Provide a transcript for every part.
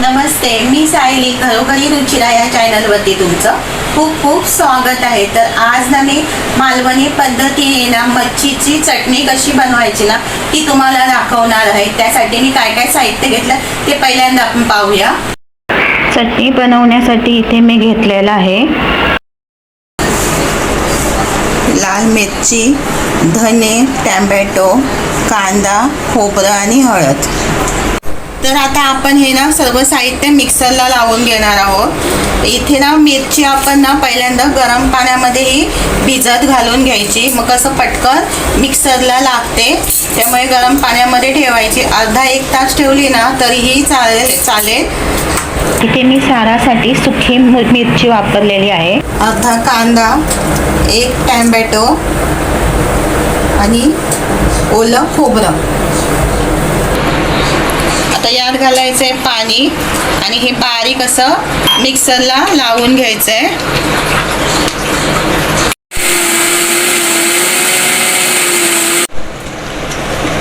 नमस्ते मी सायली घरोघरी रुचिरा या चॅनलवरती तुमचं खूप खूप स्वागत आहे. तर आज ना मी मालवणी पद्धतीने ना मच्छीची चटणी कशी बनवायची ना ती तुम्हाला दाखवणार आहे. त्यासाठी मी काय काय साहित्य घेतलं ते पहिल्यांदा आपण पाहूया. चटणी बनवण्यासाठी इथे मी घेतलेला आहे. लाल मिरची धने टॅमॅटो कांदा खोबरं आणि हळद. तर आता आपण हे ना सर्व साहित्य मिक्सरला लावून घेणार आहोत. इथे ना मिरची आपण ना पहिल्यांदा गरम पाण्यामध्येही भिजत घालून घ्यायची. मग कसं पटकन मिक्सरला लागते. त्यामुळे गरम पाण्यामध्ये ठेवायची. अर्धा एक तास ठेवली ना तरीही चालेल चालेल. इथे मी सारासाठी मु- मिरची वापरलेली आहे. अर्धा कांदा एक टॅमॅटो आणि ओलं खोबरं. आता यात घालायचं आहे पाणी आणि हे बारीक असं मिक्सरला लावून घ्यायचं आहे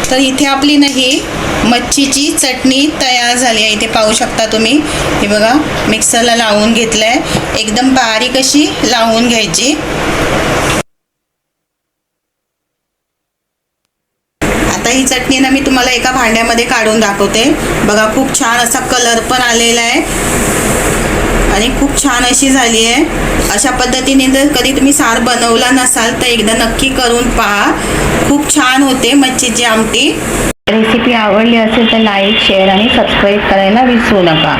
तर इथे आपली नाही मच्छीची चटणी तयार झाली आहे. इथे पाहू शकता तुम्ही. हे बघा मिक्सरला लावून घेतलं आहे एकदम बारीक अशी लावून घ्यायची. आता ही चटणी ना मी तुम्हाला एका भांड्यामध्ये काढून दाखवते. बघा खूप छान असा कलर पण आलेला आहे. आणि खूप छान अशी झाली आहे. अशा पद्धतीने जर कधी तुम्ही सार बनवला नसाल तर एकदा नक्की करून पहा. खूप छान होते मच्छीची आमटी. रेसिपी आवडली असेल तर लाईक शेअर आणि सबस्क्राईब करायला विसरू नका.